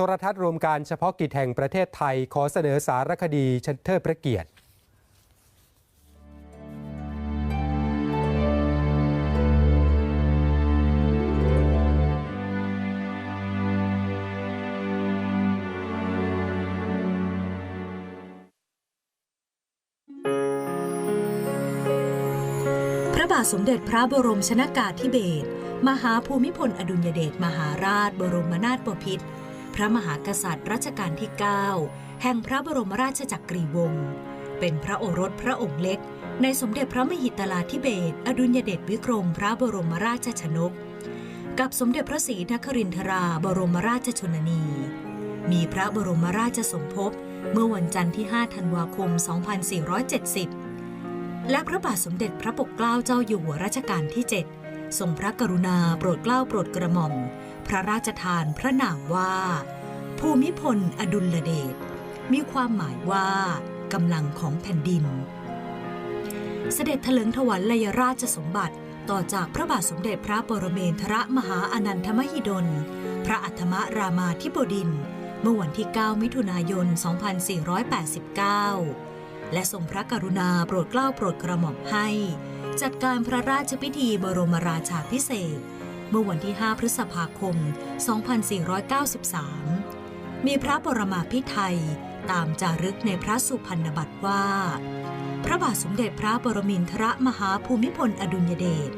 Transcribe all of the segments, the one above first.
โทรทัศน์รวมการเฉพาะกิจแห่งประเทศไทย ขอเสนอสารคดีเทิดพระเกียรติพระบาทสมเด็จพระบรมชนากาธิเบศรมหาภูมิพลอดุลยเดชมหาราชบรมนาถบพิตร ระมหากษัตริย์รัชกาลที่ 9 แห่งพระบรมราชจักรีวงศ์เป็นพระโอรสพระองค์เล็ก ในสมเด็จพระมหิตลาธิเบศอดุลยเดชวิกรมพระบรมราชชนก กับสมเด็จพระศรีนครินทราบรมราชชนนี มีพระบรมราชสมภพเมื่อวันจันทร์ที่ 5 ธันวาคม 2470 และพระบาทสมเด็จพระปกเกล้าเจ้าอยู่หัวรัชกาลที่ 7 ทรงพระกรุณาโปรดเกล้าโปรดกระหม่อม พระราชทานพระนามว่า ภูมิพลอดุลเดชมีความหมายว่ากำลังของแผ่นดิน เสด็จเถลิงถวัลยราชสมบัติต่อจากพระบาทสมเด็จพระปรเมนทรมหาอนันทมหิดล พระอัฐมรามาธิบดิน เมื่อวันที่ 9 มิถุนายน 2489 และทรงพระกรุณาโปรดเกล้าโปรดกระหม่อมให้ จัดการพระราชพิธีบรมราชาพิเศษ เมื่อวันที่ 5 พฤษภาคม 2493 มีพระบรมาภิไธยตามจารึกในพระสุพรรณบัตรว่า พระบาทสมเด็จพระบรมินทรมหาภูมิพลอดุลยเดช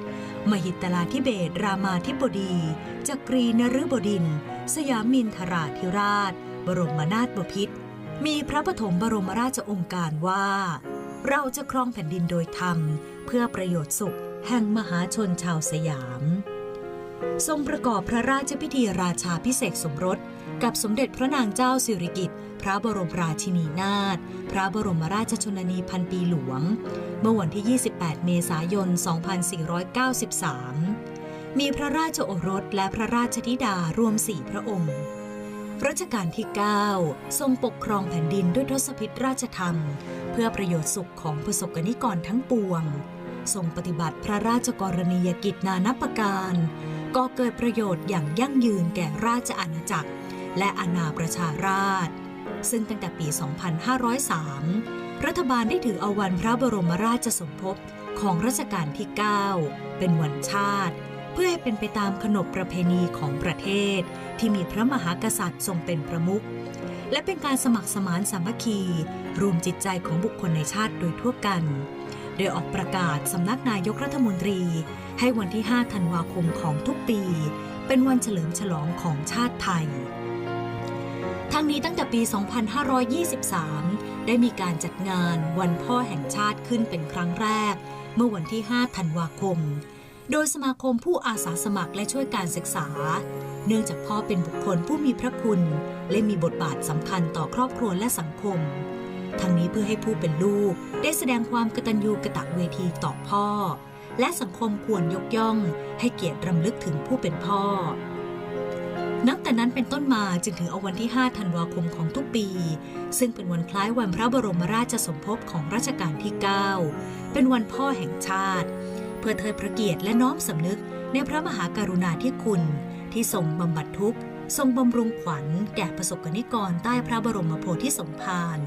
มหิตลาธิเบศรามาธิบดี จักรีนฤบดิน สยามินทราธิราช บรมนาถบพิตรมีพระปฐมบรมราชองค์การว่า เราจะครองแผ่นดินโดยธรรม เพื่อประโยชน์สุขแห่งมหาชนชาวสยาม ทรงประกอบพระราชพิธีราชาพิเศษสมรส กับสมเด็จพระนางเจ้าสิริกิติ์พระบรมราชินีนาถพระบรมราชชนนีพันปีหลวง เมื่อวันที่ 28 เมษายน 2493 มีพระราชโอรสและพระราชธิดารวมสี่พระองค์รัชกาลที่ 9 ทรงปกครองแผ่นดินด้วยทศพิธราชธรรม เพื่อประโยชน์สุขของประสบกนิกรทั้งปวง ทรงปฏิบัติพระราชกรณียกิจนานับประการ ก่อเกิดประโยชน์อย่างยั่งยืนแก่ราชอาณาจักร และอาณาประชาราชซึ่งตั้งแต่ปี 2503 รัฐบาลได้ถือเอาวันพระบรมราชสมภพของรัชกาลที่ 9 เป็นวันชาติ เพื่อให้เป็นไปตามขนบประเพณีของประเทศ ที่มีพระมหากษัตริย์ทรงเป็นประมุขและเป็นการสมัครสมานสามัคคี รวมจิตใจของบุคคลในชาติโดยทั่วกัน โดยออกประกาศสำนักนายกรัฐมนตรี ให้วันที่ 5 ธันวาคมของทุกปี เป็นวันเฉลิมฉลองของชาติไทย ทั้งนี้ตั้งแต่ปี 2523 ได้มีการจัดงานวันพ่อแห่งชาติขึ้นเป็นครั้งแรก เมื่อวันที่ 5 ธันวาคม โดยสมาคมผู้อาสาสมัครและช่วยการศึกษา เนื่องจากพ่อเป็นบุคคลผู้มีพระคุณ และมีบทบาทสำคัญต่อครอบครัวและสังคมทั้งนี้เพื่อให้ผู้เป็นลูกได้แสดงความกตัญญูกะตะเวทีต่อพ่อ และสังคมควรยกย่อง ให้เกียรติรำลึกถึงผู้เป็นพ่อ นับแต่นั้นเป็นต้นมาจึงถือเอาวันที่ 5 ธันวาคมของทุกปี ซึ่งเป็นวันคล้ายวันพระบรมราชสมภพของรัชกาลที่ 9 เป็นวันพ่อแห่งชาติ เพื่อเทิดพระเกียรติและน้อมสำนึกในพระมหากรุณาธิคุณ ที่ทรงบำบัดทุกข์ ทรงบำรุงขวัญ แก่ประสบกนิกรใต้พระบรมโพธิสมภาร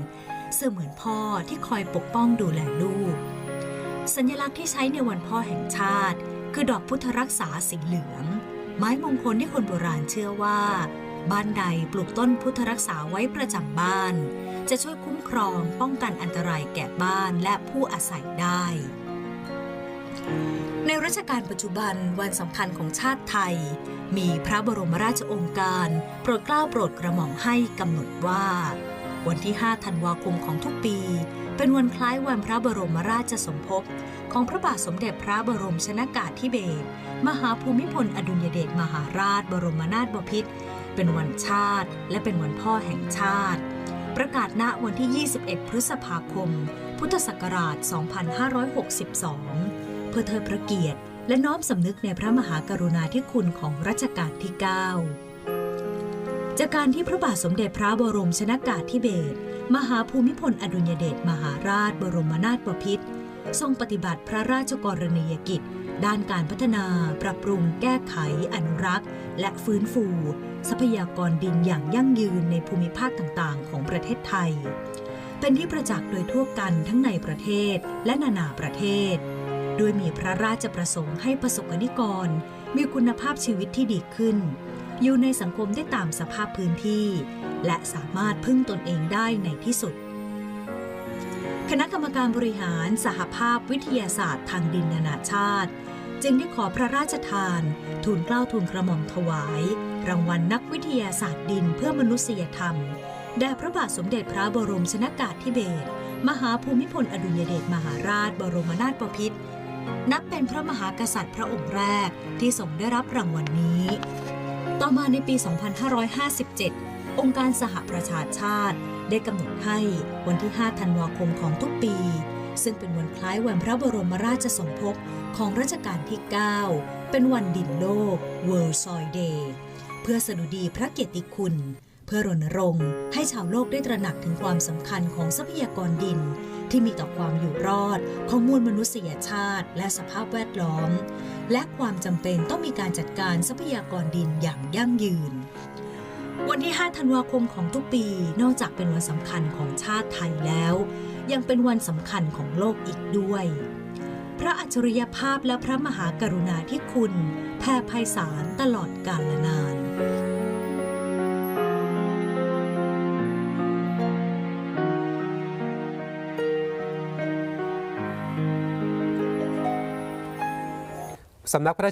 เสมือนพ่อที่คอยปกป้องดูแลลูก สัญลักษณ์ที่ใช้ในวันพ่อแห่งชาติ คือดอกพุทธรักษาสีเหลือง ไม้มงคลที่คนโบราณเชื่อว่า บ้านใดปลูกต้นพุทธรักษาไว้ประจำบ้าน จะช่วยคุ้มครองป้องกันอันตรายแก่บ้านและผู้อาศัยได้ ในรัชกาลปัจจุบันวันสำคัญของชาติไทย มีพระบรมราชโองการ โปรดเกล้าโปรดกระหม่อมให้กำหนดว่า วันที่ 5 ธันวาคมของทุกปี เป็นวันคล้ายวันพระบรมราชสมภพของพระบาทสมเด็จพระบรมชนากาธิเบศรมหาภูมิพลอดุลยเดชมหาราชบรมนาถบพิตรเป็นวันชาติ และเป็นวันพ่อแห่งชาติ ประกาศณวันที่ 21 พฤษภาคม พุทธศักราช 2562 เพื่อเทิดพระเกียรติ และน้อมสำนึกในพระมหากรุณาธิคุณของรัชกาลที่ 9 จากการที่พระบาทสมเด็จพระบรมชนากาธิเบศร มหาภูมิพลอดุลยเดชมหาราชบรมนาถบพิตรทรงปฏิบัติพระราชกรณียกิจ ด้านการพัฒนาปรับปรุงแก้ไข อนุรักษ์ และฟื้นฟู ทรัพยากรดินอย่างยั่งยืนในภูมิภาคต่างๆ ของประเทศไทย เป็นที่ประจักษ์โดยทั่วกันทั้งในประเทศและนานาประเทศ โดยมีพระราชประสงค์ให้ประสบกนิกร มีคุณภาพชีวิตที่ดีขึ้น อยู่ในสังคมได้ตามสภาพพื้นที่ และสามารถพึ่งตนเองได้ในที่สุด คณะกรรมการบริหารสหภาพวิทยาศาสตร์ทางดินนานาชาติ จึงได้ขอพระราชทานทูลเกล้าทูลกระหม่อมถวาย รางวัลนักวิทยาศาสตร์ดินเพื่อมนุษยธรรมแด่พระบาทสมเด็จพระบรมชนากาธิเบศรมหาภูมิพลอดุลยเดชมหาราช บรมนาถบพิตรนับเป็นพระมหากษัตริย์พระองค์แรกที่ทรงได้รับรางวัลนี้ ต่อมาในปี 2557 องค์การสหประชาชาติ ได้กำหนดให้วันที่ 5 ธันวาคมของทุกปี ซึ่งเป็นวันคล้ายวันพระบรมราชสมภพของรัชกาลที่ 9 เป็นวันดินโลก World Soil Day เพื่อสดุดีพระเกียรติคุณ พื่อรณรงค์ให้ชาวโลกได้ตระหนักถึงความสำคัญของทรัพยากรดิน ที่มีต่อความอยู่รอด ของมวลมนุษยชาติ และสภาพแวดล้อม และความจำเป็นต้องมีการจัดการทรัพยากรดินอย่างยั่งยืน วันที่ 5 ธันวาคมของทุกปี นอกจากเป็นวันสำคัญของชาติไทยแล้ว ยังเป็นวันสำคัญของโลกอีกด้วยพระอัจฉริยภาพและพระมหากรุณาธิคุณ แผ่ไพศาลตลอดกาลนาน สำนักพระราช